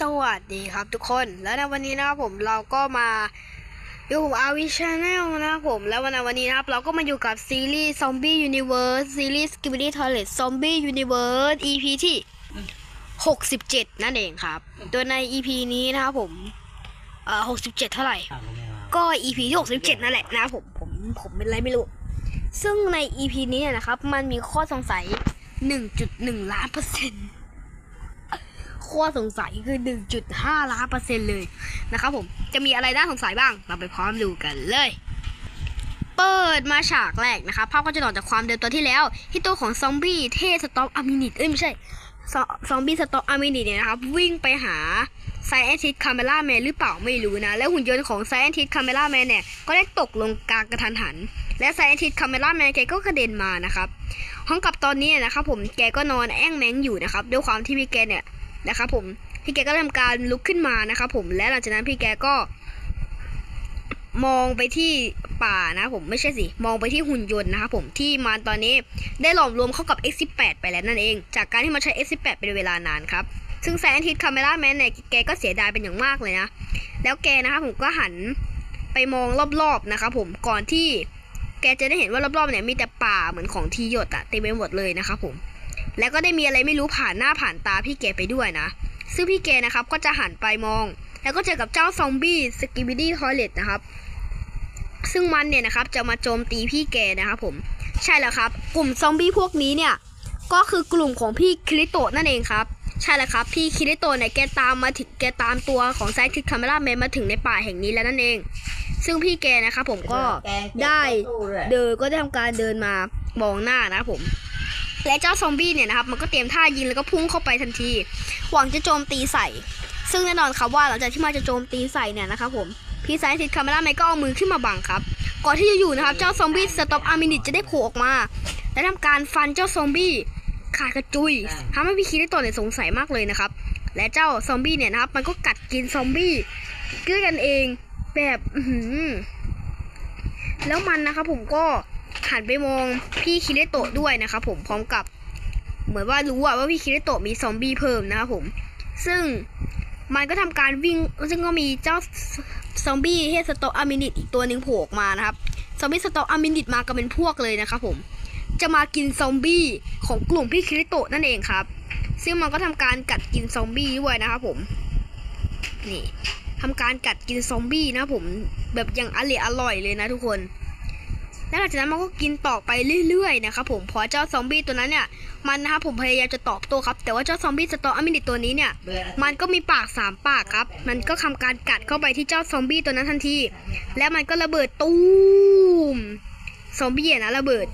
สวัสดีครับทุกคน แล้วในวันนี้นะครับผมเราก็มาอยู่กับอาวิชาแนลนะครับผม แล้ววันในวันนี้นะครับเราก็มาอยู่กับซีรีส์ Zombie Universe ซีรีส์ Skibidi Toilet Zombie Universe EP ที่ 67 นั่นเองครับ โดยใน EP นี้นะครับผมเอ่อ67 เท่าไหร่ ก็ EP ที่ 67 นั่นแหละนะครับผมผมผมเป็นไรไม่รู้ ซึ่งใน EP นี้เนี่ยนะครับมันมีข้อสงสัย 1.1 ล้านเปอร์เซ็นต์ ข้อสงสัยคือ 1.5 ล้านเปอร์เซ็นต์เลยนะครับผมจะมีอะไรน่าสงสัยบ้าง เราไปพร้อมดูกันเลย เปิดมาฉากแรกนะครับภาพก็จะต่อจากความเดิมตัวที่แล้ว ที่ตัวของซอมบี้เทสต็อปอะมินิตเอ้ยไม่ใช่ซอมบี้สต็อปอะมินิตเนี่ยนะครับวิ่งไปหาไซแอนทิสคาเมล่าแมนหรือเปล่าไม่รู้นะ แล้วหุ่นยนต์ของไซแอนทิสคาเมล่าแมนเนี่ย ก็ได้ตกลงกลางกระทันหัน และไซแอนทิสคาเมล่าแมนแกก็กระเด็นมานะครับห้องกับตอนนี้นะครับผมแกก็นอนแอ้งแมงอยู่นะครับ ด้วยความที่พี่แกเนี่ย นะครับผมพี่แกก็ทำการลุกขึ้นมานะครับผมและหลังจากนั้นพี่แกก็ มองไปที่ป่านะผมไม่ใช่สิ มองไปที่หุ่นยนต์นะครับผมที่มันตอนนี้ได้หลอมรวมเข้ากับ X18 ไปแล้วนั่นเอง จากการที่มันใช้ X18 เป็นเวลานานครับ ซึ่งแซนทิสคาเมล่าแมนเนี่ยแกก็เสียดายเป็นอย่างมากเลยนะ แล้วแกนะครับผมก็หันไปมองรอบๆนะครับผมก่อนที่แกจะได้เห็นว่ารอบๆเนี่ยมีแต่ป่าเหมือนของทีหยดอะเต็มไปหมดเลยนะครับผม แล้วก็ได้มีอะไรไม่รู้ผ่านหน้าผ่านตาพี่แกไปด้วยนะ ซึ่งพี่แกนะครับก็จะหันไปมอง แล้วก็เจอกับเจ้าซอมบี้สกิบิดี้ทอยเลตนะครับ ซึ่งมันเนี่ยนะครับจะมาโจมตีพี่แกนะครับผม ใช่แล้วครับ กลุ่มซอมบี้พวกนี้เนี่ยก็คือกลุ่มของพี่คริโตะนั่นเองครับใช่แล้วครับ พี่คริโตะเนี่ยแกตามมาถึงแกตามตัวของไซคิดคาเมล่าแมนมาถึงในป่าแห่งนี้แล้วนั่นเอง ซึ่งพี่แกนะครับผมก็ได้เดินก็ได้ทำการเดินมามองหน้านะครับผม และเจ้าซอมบี้เนี่ยนะครับมันก็เตรียมท่ายิงแล้วก็พุ่งเข้าไปทันที หวังจะโจมตีใส่ ซึ่งแน่นอนครับว่าหลังจากที่มันจะโจมตีใส่เนี่ยนะครับผมพี่ไซน์ทิดคาเมล่าแมนก็เอามือขึ้นมาบังครับ ก่อนที่จะอยู่นะครับเจ้าซอมบี้สต็อปอาร์มินิตจะได้โผล่ออกมา และทำการฟันเจ้าซอมบี้ขาดกระจุยทำให้พี่คิดได้ตัวเนี่ยสงสัยมากเลยนะครับ และเจ้าซอมบี้เนี่ยนะครับ มันก็กัดกินซอมบี้ด้วยกันเองแบบ อืแล้วมันนะครับผมก็ หันไปมองพี่คิริโตะด้วยนะครับผมพร้อมกับ เหมือนว่ารู้ว่าพี่คิริโตะมีซอมบี้เพิ่มนะครับผม ซึ่งมันก็ทำการวิ่งซึ่งก็มีเจ้าซอมบี้เฮสโตอะมินิตอีกตัวหนึ่งโผล่มานะครับซอมบี้สโตอะมินิตมากันเป็นพวกเลยนะครับผม จะมากินซอมบี้ของกลุ่มพี่คิริโตะนั่นเองครับ ซึ่งมันก็ทำการกัดกินซอมบี้ด้วยนะครับผม นี่ทำการกัดกินซอมบี้นะผมแบบอย่างอร่อยอร่อยเลยนะทุกคน แล้วหลังจากนั้นมันก็กินต่อไปเรื่อยๆนะครับผมเพราะเจ้าซอมบี้ตัวนั้นเนี่ยมันนะครับผมพยายามจะตอบโต้ครับ แต่ว่าเจ้าซอมบี้สตออมินิตตัวนี้เนี่ยมันก็มีปากสามปากครับ มันก็ทำการกัดเข้าไปที่เจ้าซอมบี้ตัวนั้นทันที แล้วมันก็ระเบิดตูมซอมบี้นะระเบิด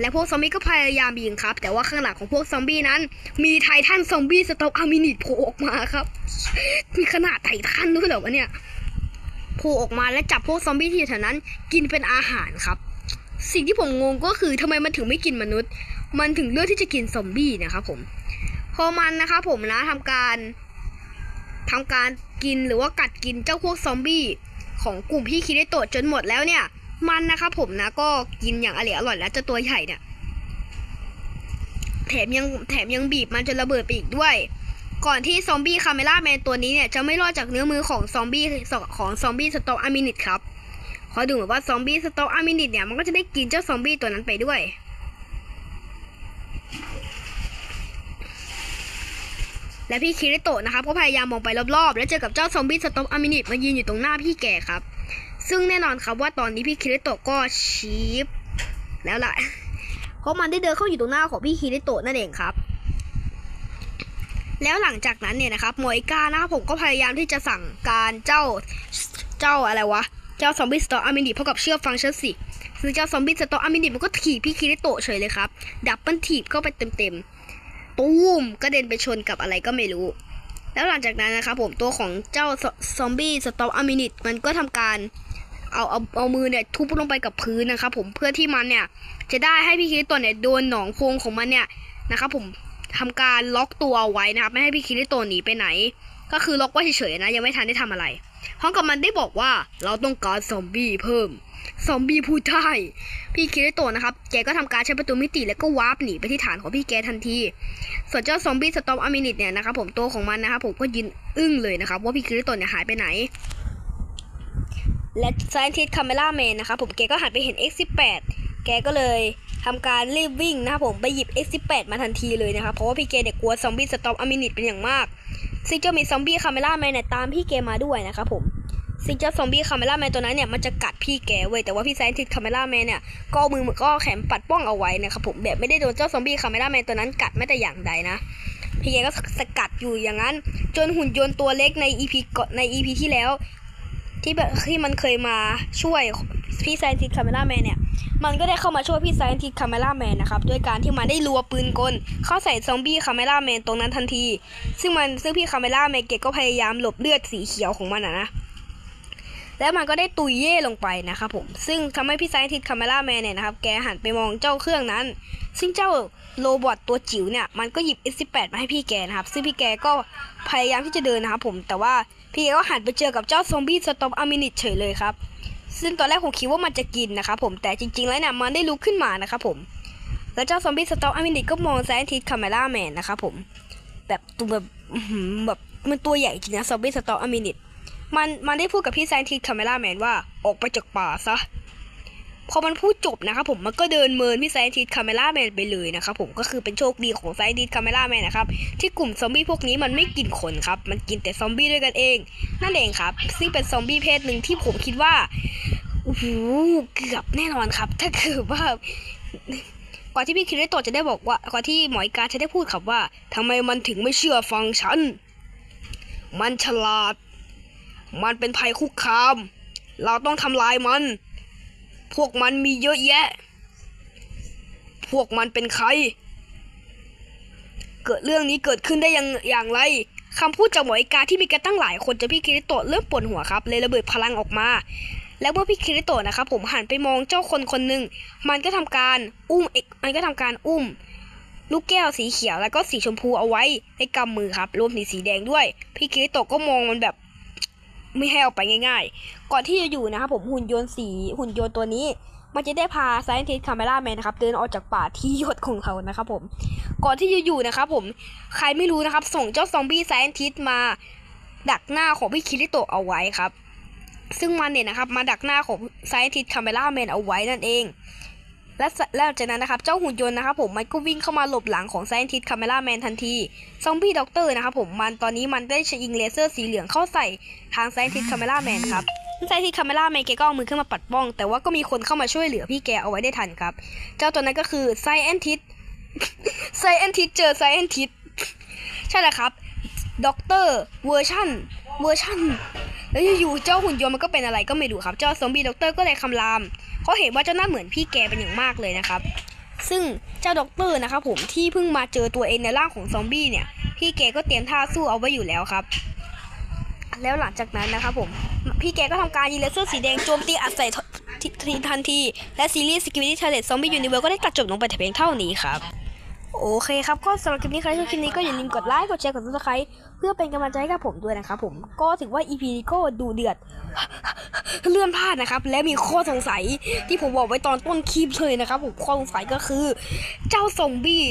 และพวกซอมบี้ก็พยายามยิงครับ แต่ว่าข้างหลังของพวกซอมบี้นั้น มีไททันซอมบี้สตออะมินิตโผล่ออกมาครับ มีขนาดไททันด้วยเหรอวะเนี่ยโผล่ออกมาและจับพวกซอมบี้ที่อยู่แถวนั้นกินเป็นอาหารครับ สิ่งที่ผมงงก็คือทำไมมันถึงไม่กินมนุษย์ มันถึงเลือกที่จะกินซอมบี้นะครับผม พอมันนะครับผมนะทำการทำการกินหรือว่ากัดกินเจ้าพวกซอมบี้ของกลุ่มพี่คิริโตจนหมดแล้วเนี่ย มันนะครับผมนะก็กินอย่างอร่อยอร่อยแล้วเจ้าตัวใหญ่เนี่ยแถมยังแถมยังบีบมันจนระเบิดไปอีกด้วย ก่อนที่ซอมบี้คาเมล่าแมนตัวนี้เนี่ยจะไม่รอดจากเนื้อมือของซอมบี้ของซอมบี้สตอกอะมินิตครับ พราะดูเหมือนว่าซอมบี้สต็อกอะมินิตเนี่ยมันก็จะได้กินเจ้าซอมบี้ตัวนั้นไปด้วย และพี่คิริโตะนะครับก็พยายามมองไปรอบๆ แล้วเจอกับเจ้าซอมบี้สต็อกอะมินิตมายืนอยู่ตรงหน้าพี่แกครับ ซึ่งแน่นอนครับว่าตอนนี้พี่คิริโตะก็ชีฟแล้วล่ะเพราะมันได้เดินเข้าอยู่ตรงหน้าของพี่คิริโตะนั่นเองครับแล้วหลังจากนั้นเนี่ยนะครับมอยกานะครับผมก็พยายามที่จะสั่งการเจ้าเจ้าอะไรวะ เจ้าซอมบี้สตอกอะมินิพบกับเชือกฟังก์ชันสิซึ่งเจ้าซอมบี้สตอกอะมินิมันก็ถีบพี่คิริโตะเฉยเลยครับ ดับเบิลถีบเข้าไปเต็มๆตูมก็เด็นไปชนกับอะไรก็ไม่รู้ แล้วหลังจากนั้นนะครับผมตัวของเจ้าซอมบี้สตอกอะมินิมันก็ทำการเอาเอาเอามือเนี่ยทุบลงไปกับพื้นนะครับผมเพื่อที่มันเนี่ยจะได้ให้พี่คิริโตะเนี่ยโดนหนองโพรงของมันเนี่ยนะครับผมทำการล็อกตัวเอาไว้นะครับไม่ให้พี่คิริโตะหนีไปไหน ก็คือล็อกไว้เฉยๆนะยังไม่ทันได้ทำอะไร พร้อมกับมันได้บอกว่าเราต้องการซอมบี้เพิ่ม ซอมบี้พูดได้พี่คิริโตะนะครับ แกก็ทำการใช้ประตูมิติแล้วก็วาร์ปหนีไปที่ฐานของพี่แกทันที ส่วนเจ้าซอมบี้สตอมอะมินิตเนี่ยนะครับผมตัวของมันนะครับผมก็ยืนอึ้งเลยนะครับว่าพี่คิริโตะเนี่ยหายไปไหน และ Scientist Camera Man นะครับผมแกก็หันไปเห็น X18 แกก็เลยทำการรีบวิ่งนะครับผมไปหยิบ X18 มาทันทีเลยนะครับเพราะว่าพี่แกเนี่ยกลัวซอมบี้สตอมอะมินิตเป็นอย่างมาก ซิงเจอร์มีซอมบี้คาเมล่าแมนเนี่ยตามพี่แกมาด้วยนะครับผมซิงเจอร์ซอมบี้คาเมล่าแมนตัวนั้นเนี่ยมันจะกัดพี่แกเว้ยแต่ว่าพี่ไซน์ทิดคาเมล่าแมนเนี่ยก็มือก็แขนปัดป้องเอาไว้นะครับผมแบบไม่ได้โดนเจ้าซอมบี้คาเมล่าแมนตัวนั้นกัดแม้แต่อย่างใดนะพี่แกก็สกัดอยู่อย่างนั้น จนหุ่นยนต์ตัวเล็กใน EP ก่อนใน EP ที่แล้ว ที่แบบที่มันเคยมาช่วยพี่ไซน์ทิคาเมล่าแมนเนี่ย มันก็ได้เข้ามาช่วยพี่ไซน์ทิคาเมล่าแมนนะครับด้วยการที่มันได้รัวปืนกล เข้าใส่ซอมบี้คาเมล่าแมนตรงนั้นทันที ซึ่งมันซึ่งพี่คาเมล่าแมนเกตก็พยายามหลบเลือดสีเขียวของมันอะนะ แล้วมันก็ได้ตุยเย่ลงไปนะครับผม ซึ่งทำให้พี่ไซน์ทิดคาเมล่าแมนเนี่ยนะครับแกหันไปมองเจ้าเครื่องนั้น ซึ่งเจ้าโรบอทตัวจิ๋วเนี่ยมันก็หยิบ S18 มาให้พี่แกนะครับ ซึ่งพี่แกก็พยายามที่จะเดินนะครับผมแต่ว่าพี่แกก็หันไปเจอกับเจ้าซอมบี้สตอมอะมินิตเฉยเลยครับ ซึ่งตอนแรกผมคิดว่ามันจะกินนะครับผมแต่จริงๆแล้วเนี่ยมันได้ลุกขึ้นมานะครับผมแล้วเจ้าซอมบี้สตอมอะมินิตก็มองไซน์ทิดคาเมล่าแมนนะครับผมแบบตัวแบบแบบมันตัวใหญ่จริงนะซอมบี้สตอมอะมินิต มันมันได้พูดกับพี่ไซน์ทิดคาเมล่าแมนว่าออกไปจากป่าซะพอมันพูดจบนะครับผมมันก็เดินเมินพี่ไซน์ทิดคาเมล่าแมนไปเลยนะครับผมก็คือเป็นโชคดีของไซน์ทิดคาเมล่าแมนนะครับที่กลุ่มซอมบี้พวกนี้มันไม่กินคนครับ มันกินแต่ซอมบี้ด้วยกันเอง นั่นเองครับ ซึ่งเป็นซอมบี้เพศหนึ่งที่ผมคิดว่าโอ้โหเกือบแน่นอนครับ ถ้าเกิดว่ากว่าที่พี่คิริโตจะได้บอกว่ากว่าที่หมออีกาจะได้พูดครับว่าทำไมมันถึงไม่เชื่อฟังฉัน มันฉลาด มันเป็นภัยคุกคาม เราต้องทำลายมัน พวกมันมีเยอะแยะ พวกมันเป็นใคร เกิดเรื่องนี้เกิดขึ้นได้ยังอย่างไรคำพูดจากหมออีกาที่มีกันตั้งหลายคนจะพี่คิริโตะเริ่มปวดหัวครับ เลยระเบิดพลังออกมา แล้วเมื่อพี่คิริโตะนะครับผมหันไปมองเจ้าคนคนหนึ่งมันก็ทำการอุ้มเอกมันก็ทำการอุ้ม ลูกแก้วสีเขียวแล้วก็สีชมพูเอาไว้ในกำมือครับรวมถึงสีแดงด้วย พี่คิริโตะก็มองมันแบบ ไม่ให้ออกไปง่าย ๆ ก่อนที่จะอยู่นะครับผมหุ่นยนต์สีหุ่นยนต์ตัวนี้ มันจะได้พา Scientist Camera Man นะครับเดินออกจากป่าที่ยศของเขานะครับผม ก่อนที่จะอยู่นะครับผมใครไม่รู้นะครับส่งเจ้าซอมบี้ Scientist มาดักหน้าของพี่คิริโตะเอาไว้ครับ ซึ่งมันเนี่ยนะครับมาดักหน้าของ Scientist Camera Man เอาไว้นั่นเอง และแล้วจากนั้นนะครับ เจ้าหุ่นยนต์นะครับผมมันก็วิ่งเข้ามาหลบหลังของ Scientist Camera Man ทันทีซอมบี้ด็อกเตอร์นะครับผมมันตอนนี้มันได้ยิงเลเซอร์สีเหลืองเข้าใส่ทาง Scientist Camera Man ครับ Scientist Camera Man แกก็เอามือขึ้นมาปัดป้อง แต่ว่าก็มีคนเข้ามาช่วยเหลือพี่แกเอาไว้ได้ทันครับ เจ้าตัวนั้นก็คือ Scientist Scientist เจอ Scientist ใช่แล้วครับด็อกเตอร์เวอร์ชันเวอร์ชันแล้วอยู่เจ้าหุ่นยนต์มันก็เป็นอะไรก็ไม่รู้ครับ เจ้าซอมบี้ด็อกเตอร์ก็เลยคำราม เขาเห็นว่าเจ้าหน้าเหมือนพี่แกเป็นอย่างมากเลยนะครับ ซึ่งเจ้าด็อกเตอร์นะครับผมที่เพิ่งมาเจอตัวเองในร่างของซอมบี้เนี่ย พี่แกก็เตรียมท่าสู้เอาไว้อยู่แล้วครับ แล้วหลังจากนั้นนะครับผมพี่แกก็ทำการยิงเลเซอร์สีแดงโจมตีอัดใส่ทททันที และซีรีส์ Security Challenge Zombie Universe ก็ได้ตัดจบลงไปแต่เพียงเท่านี้ครับ โอเคครับก็สำหรับคลิปนี้ใครชอบคลิปนี้ก็อย่าลืมกดไลค์กดแชร์กด subscribe เพื่อเป็นกำลังใจให้กับผมด้วยนะครับผมก็ถือว่า EP นี้ก็ดูเดือดเลื่อนพลาดนะครับ และมีข้อสงสัยที่ผมบอกไว้ตอนต้นคลิปเลยนะครับผมข้อสงสัยก็คือ เจ้าซอมบี้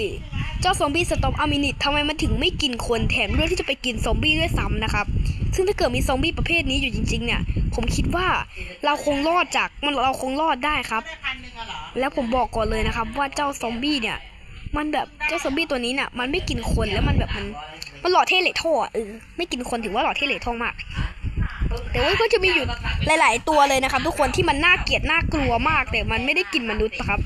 เจ้าซอมบี้สตอมอะมินิตทำไมมันถึงไม่กินคนแถมเลือกที่จะไปกินซอมบี้ด้วยซ้ำนะครับซึ่งถ้าเกิดมีซอมบี้ประเภทนี้อยู่จริง ๆ เนี่ย ผมคิดว่าเราคงรอดจากมันเราคงรอดได้ครับ แล้วผมบอกก่อนเลยนะครับ ว่าเจ้าซอมบี้เนี่ย มันแบบเจ้าซอมบี้ตัวนี้เนี่ยมันไม่กินคนแล้วมันแบบมันมันหล่อเท่เหละท่ออะเออไม่กินคนถือว่าหล่อเท่เหละท่อมากแต่ว่าก็จะมีอยู่หลาย ๆ ตัวเลยนะครับ ทุกคนที่มันน่าเกลียดน่ากลัวมากแต่มันไม่ได้กินมนุษย์นะครับ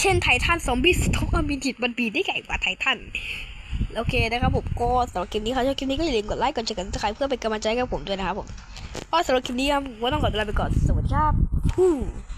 เช่นไททันซอมบี้สตอกมบิจิตมันบีได้ใหญ่กว่าไททันโอเคนะครับผมก็สำหรับคลิปนี้ครับชอบคลิปนี้ก็อย่าลืมกดไลค์กดแชร์กดติดตามเพื่อเป็นกำลังใจให้กับผมด้วยนะครับผมก็สำหรับคลิปนี้ครับผมก็ต้องขอตัวลาไปก่อนสวัสดีครับ